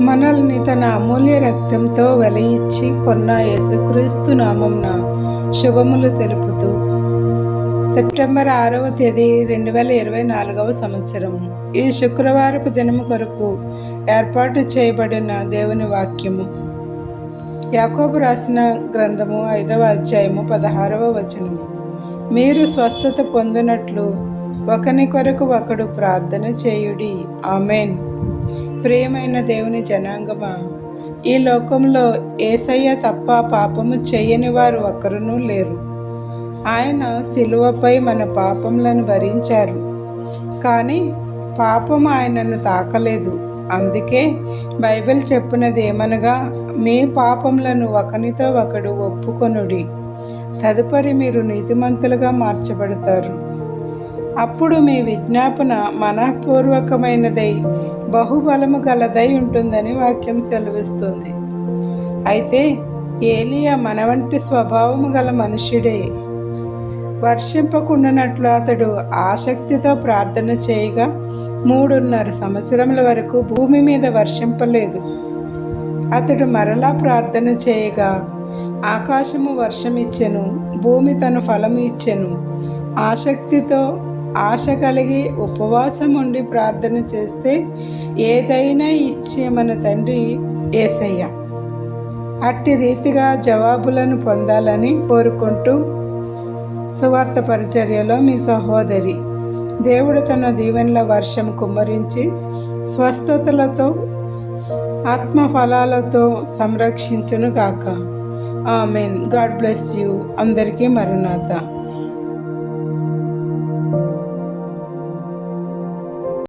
మనల్ని తన అమూల్య రక్తంతో వెలయిచ్చి కొన్న యేసుక్రీస్తు నామంన శుభములు తెలుపుతూ సెప్టెంబర్ ఆరవ తేదీ రెండు వేల ఇరవై నాలుగవ సంవత్సరం. ఈ శుక్రవారపు దినము కొరకు ఏర్పాటు చేయబడిన దేవుని వాక్యము. యాకోబు రాసిన గ్రంథము ఐదవ అధ్యాయము పదహారవ వచనము మీరు స్వస్థత పొందినట్లు ఒకని కొరకు ఒకడు ప్రార్థన చేయుడి. ఆమెన్. ప్రియమైన దేవుని జనాంగమా ఈ లోకంలో ఏసయ్య తప్ప పాపము చేయని వారు ఒక్కరునూ లేరు. ఆయన శిలువపై మన పాపములను భరించారు. కానీ పాపం ఆయనను తాకలేదు. అందుకే బైబిల్ చెప్పినది ఏమనగా మీ పాపములను ఒకనితో ఒకడు ఒప్పుకొనుడి. తదుపరి మీరు నీతిమంతులుగా మార్చబడతారు. అప్పుడు మీ విజ్ఞాపన మనఃపూర్వకమైనదై బహుబలము గలదై ఉంటుందని వాక్యం సెలవిస్తుంది. అయితే ఏలియా మన వంటి స్వభావము గల మనుష్యుడే. వర్షింపకుండానట్లు అతడు ఆసక్తితో ప్రార్థన చేయగా మూడున్నర సంవత్సరముల వరకు భూమి మీద వర్షింపలేదు. అతడు మరలా ప్రార్థన చేయగా ఆకాశము వర్షం ఇచ్చెను భూమి తన ఫలము ఇచ్చెను ఆసక్తితో ఆశ కలిగి ఉపవాసం ఉండి ప్రార్థన చేస్తే ఏదైనా ఇచ్చే మన తండ్రి ఏసయ్య. అట్టి రీతిగా జవాబులను పొందాలని కోరుకుంటూ సువార్త పరిచర్యలో మీ సహోదరి దేవుడు తన దీవెనల వర్షం కుమ్మరించి స్వస్థతలతో ఆత్మ ఫలాలతో సంరక్షించును కాక ఆమెన్. God bless you. అందరికీ మరునాథ